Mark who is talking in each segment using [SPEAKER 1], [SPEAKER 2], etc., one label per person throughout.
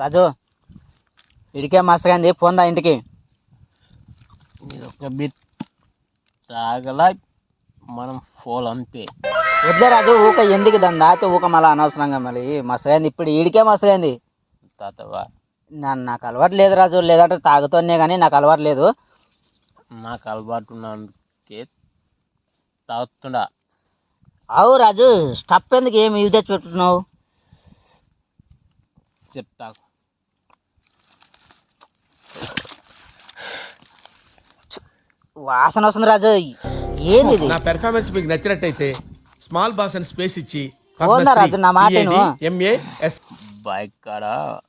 [SPEAKER 1] రాజు ఇడికే మస్తగా పోందా ఇంటికి.
[SPEAKER 2] ఇది ఒక బిట్ తాగల మనం ఫోల్ అంతే.
[SPEAKER 1] వద్దే రాజు ఊక ఎందుకు దాన్ని దాతే ఊక మళ్ళీ అనవసరంగా మళ్ళీ మస్తగా ఇప్పుడు ఈడికే మస్తగా
[SPEAKER 2] తాతవా?
[SPEAKER 1] నన్ను నాకు అలవాటు లేదు రాజు లేదంటే తాగుతూనే కానీ నాకు అలవాటు లేదు.
[SPEAKER 2] నాకు అలవాటు ఉన్నందుకే తాగుతుండా.
[SPEAKER 1] అవు రాజు స్టప్ ఎందుకు ఏమి ఇవి తెచ్చి పెట్టున్నావు
[SPEAKER 2] చెప్తా.
[SPEAKER 1] వాసన వస్తుంది రాజు. ఏంది ఇది?
[SPEAKER 3] నా పెర్ఫార్మెన్స్ మీకు నచ్చినట్టయితే స్మాల్ బాస్ అని స్పేస్ ఇచ్చి
[SPEAKER 1] పోందా రాజు, నా మాట విను.
[SPEAKER 3] ఎంఏ ఎస్
[SPEAKER 2] బైక్ కాడ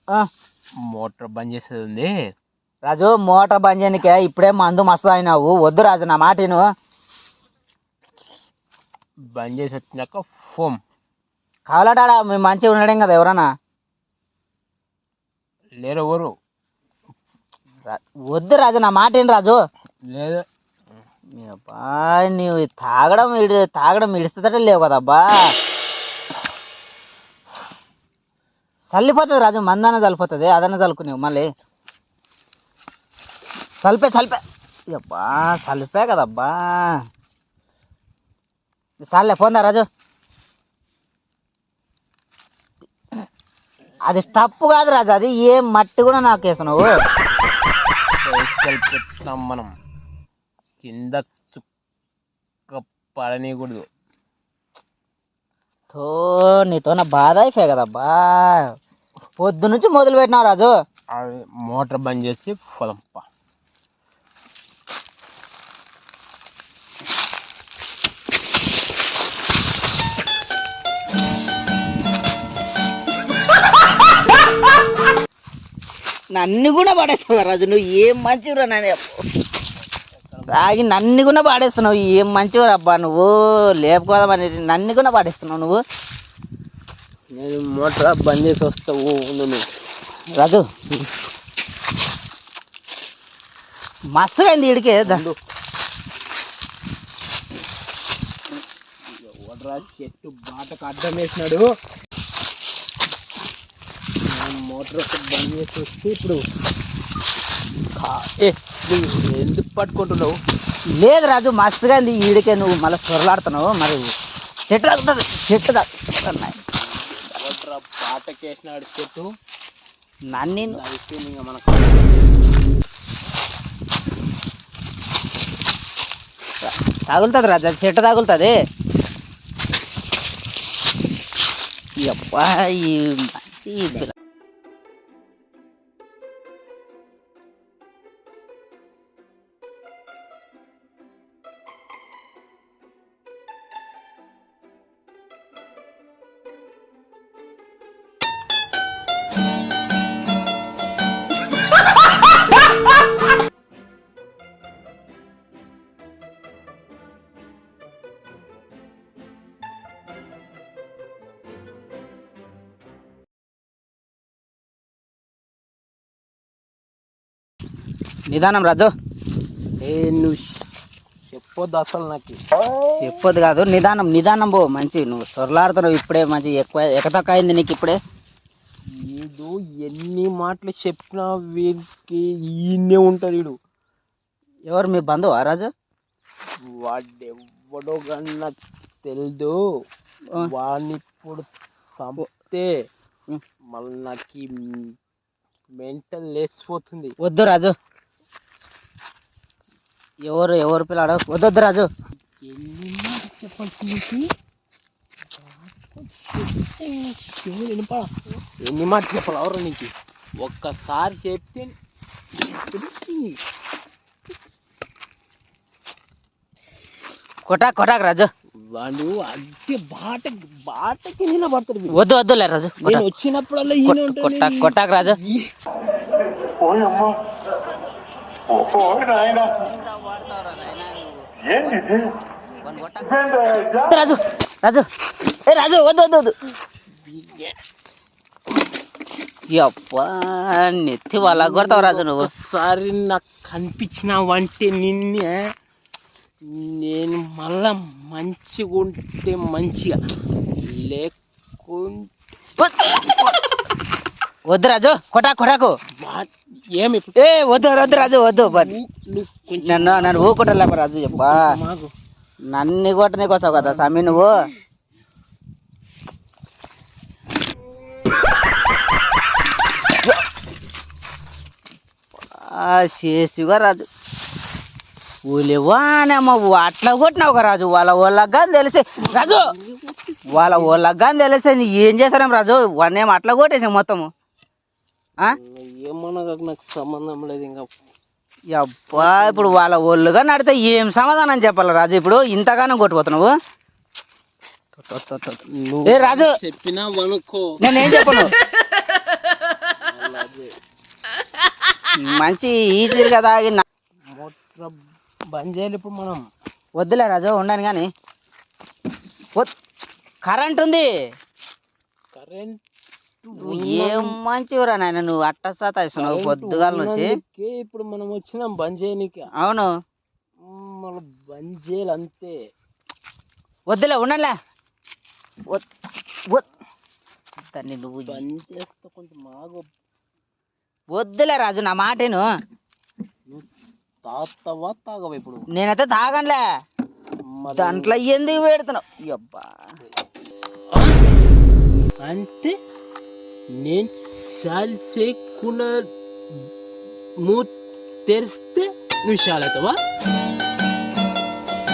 [SPEAKER 1] ఆ,
[SPEAKER 2] మోటార్ బంద్ చేసేది ఉంది
[SPEAKER 1] రాజు మోటార్ బంద్ చేయనికే ఇప్పుడే మందు మస్తు అయినావు వద్దు రాజు నా మాట విను
[SPEAKER 2] బంద్ చేసి వచ్చినాక ఫోమ్.
[SPEAKER 1] కావాలటాడా మేము మంచిగా ఉండడం కదా ఎవరన్నా?
[SPEAKER 2] లేరు ఎవరు
[SPEAKER 1] రా- వద్దు రాజు నా మాట ఏంటి రాజు?
[SPEAKER 2] లేదు.
[SPEAKER 1] మీ అబ్బా నీవు తాగడం ఇడి తాగడం ఇడుస్తుందట లేవు కదా అబ్బా చల్లిపోతుంది రాజు మందన్న చల్లిపోతుంది అదన్న చల్లుకునేవు మళ్ళీ. చల్పే చల్పే అబ్బా చల్లిపే కదబ్బా. చాలే పోందా రాజు? అది తప్పు కాదు రాజు అది ఏం మట్టి కూడా నాకు
[SPEAKER 2] పెట్టినాం మనం. కింద చుక్క పడనీయకూడదు.
[SPEAKER 1] తో నీతో నా బాధ అయిపోయాయి కదబ్బా. పొద్దు నుంచి మొదలు పెట్టినావు రాజు.
[SPEAKER 2] అది మోటార్ బంద్ చేసి పొలంప
[SPEAKER 1] నన్ను కూడా పాడేస్తావు రాజు? నువ్వు ఏం మంచివురా నాని తాగి నన్ను కూడా పాడేస్తున్నావు. ఏం మంచివారు అబ్బా నువ్వు? లేపుకోదామని నన్ను కూడా పాడేస్తున్నావు నువ్వు.
[SPEAKER 2] నేను మోటార్ బంద్ చేసి వస్తావు నువ్వు.
[SPEAKER 1] రాజు. మస్తు అయింది ఇడికే దా.
[SPEAKER 2] ఎవడరా చెట్టు బాటకు అడ్డం వేసినాడు? మోటార్ ఒకటి బంద్ చేసి వస్తే ఇప్పుడు ఏ ఎందుకు పట్టుకుంటున్నావు?
[SPEAKER 1] లేదు రాజు మస్తుగా అయింది ఈడికే నువ్వు మళ్ళీ చొరలాడుతున్నావు మరి చెట్టు తగ్గుతుంది చెట్టు తగ్గుతున్నాయి
[SPEAKER 2] వేసినాడు చెట్టు?
[SPEAKER 1] నన్ను
[SPEAKER 2] మనకు
[SPEAKER 1] తగులుతుంది రాజు. అది చెట్టు తగులుతుంది. ఈ అబ్బా ఈ నిదానం రాజు.
[SPEAKER 2] ఏ నువ్వు చెప్పొద్దు అసలు నాకు.
[SPEAKER 1] చెప్పొద్దు కాదు నిదానం నిదానం పో మంచి. నువ్వు చొరలాడుతున్నావు ఇప్పుడే మంచి ఎక్కువ ఎకతక్క అయింది నీకు ఇప్పుడే.
[SPEAKER 2] వీడు ఎన్ని మాటలు చెప్పినా వీరికి ఈయనే ఉంటాడు వీడు.
[SPEAKER 1] ఎవరు మీ బంధువా రాజు?
[SPEAKER 2] వాడెవ్వడో కానీ నాకు తెలియదు. వాడిని ఇప్పుడు చంపితే. మళ్ళీ నాకు మెంటల్ లేచిపోతుంది.
[SPEAKER 1] వద్దు రాజు. ఎవరు ఎవరు పిల్లాడు? వద్దు వద్దు రాజు.
[SPEAKER 2] ఎన్ని మాటలు చెప్పాలి ఎవరు నీకు? ఒక్కసారి చెప్తే
[SPEAKER 1] కొటాక్ కొటాక్ రాజు.
[SPEAKER 2] వాడు అద్దె బాట బాటకి నిలబడతాడు.
[SPEAKER 1] వద్దు వద్దులే రాజు
[SPEAKER 2] నేను
[SPEAKER 1] కొటాక్
[SPEAKER 2] వచ్చినప్పుడల్లా ఈయన
[SPEAKER 1] కొట్-
[SPEAKER 2] ఉంటాడు.
[SPEAKER 1] కొట్టాక్ రాజు రాజు. రాజు ఏ రాజు వద్దు వద్దు వద్దు. అప్పా నెత్తి వాళ్ళ కొడతావు రాజు నువ్వు.
[SPEAKER 2] ఒకసారి నాకు కనిపించినావంటే నిన్నే. నేను మళ్ళా మంచిగా ఉంటే మంచిగా. లేకుంటే
[SPEAKER 1] వద్దు రాజు కొటాకు కొటాకు
[SPEAKER 2] ఏమి? ఇప్పుడు
[SPEAKER 1] ఏ వద్దు వద్దు రాజు వద్దు బట్ నన్ను నన్ను ఊకుంటలే రాజు చెప్పా. నన్ను కొట్టనీకి వస్తావు కదా స్వామి నువ్వు? ఆ, చేసిగా రాజు. ఊలివానమ్మ అట్లా కొట్టినావు రాజు. వాళ్ళ వాళ్ళగా తెలిసి రాజు! వాళ్ళ వాళ్ళగా తెలిసి నీ ఏం చేశారేం రాజు? వాడిని ఏమో అట్లా కొట్టేసాం మొత్తము? ఆ?
[SPEAKER 2] ఏమన్నా నాకు సంబంధం లేదు ఇంకా
[SPEAKER 1] అబ్బా ఇప్పుడు వాళ్ళ ఒళ్ళుగా నడితే ఏం సమాధానం చెప్పాలి రాజు? ఇప్పుడు ఇంతగానం కొట్టిపోతున్నావు ఏ రాజు!
[SPEAKER 2] చెప్పినా వనుకో
[SPEAKER 1] నేనేం చెప్పను? మంచి నా-
[SPEAKER 2] మోటార్ బంద్ చేయాలి ఇప్పుడు మనం.
[SPEAKER 1] వద్దులే రాజు ఉండను కానీ. కరెంట్ ఉంది.
[SPEAKER 2] కరెంట్
[SPEAKER 1] నువ్వు ఏం మంచివరా నాయన? నువ్వు అట్ట సాతాయిస్తున్నావు పొద్దుగాల నుంచి?
[SPEAKER 2] ఇప్పుడు మనం వచ్చినాం బంద్ చేయనీకి
[SPEAKER 1] అవును.
[SPEAKER 2] మన బంద్ చేయాలి అంతే.
[SPEAKER 1] వద్దులే వద్- దాన్ని నువ్వు
[SPEAKER 2] బంద్ చేస్తే కొంచెం మాగు
[SPEAKER 1] వద్దులే రాజు నా మాటను.
[SPEAKER 2] తాతవా తాగవా ఇప్పుడు?
[SPEAKER 1] నేనైతే తాగనులే.
[SPEAKER 2] మరి
[SPEAKER 1] దాంట్లో ఎందుకు పెడుతున్నావు? అబ్బా.
[SPEAKER 2] అంటే నేను చాలు చేయకుండా మూ తెరిస్తే నువ్వు చాలు అవుతావా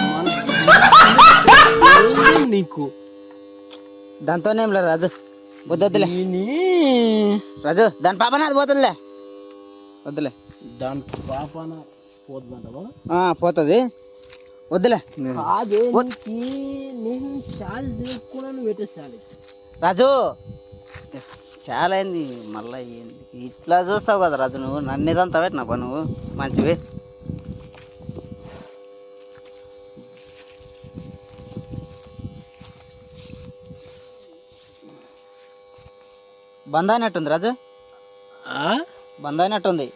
[SPEAKER 2] మన- నీకు
[SPEAKER 1] దాంతోనేం లేదు రాజు వద్దొద్దులే
[SPEAKER 2] దీని
[SPEAKER 1] రాజు దాని పాప నాది పోతుందిలే వద్దులే
[SPEAKER 2] దాని పాపన పోతుందంటవా
[SPEAKER 1] ఆ, పోతుంది వద్దులే
[SPEAKER 2] కాదే నీకు నేను చాలు చేయకుండా నువ్వు పెట్టే చాలు
[SPEAKER 1] రాజు చాలా అయింది మళ్ళీ ఇట్లా చూస్తావు కదా రాజు నువ్వు. నన్ను ఇదంతా పెట్టినాపా నువ్వు? మంచివి. బంద్ అయినట్టుంది రాజు. బంద్ అయినట్టుంది.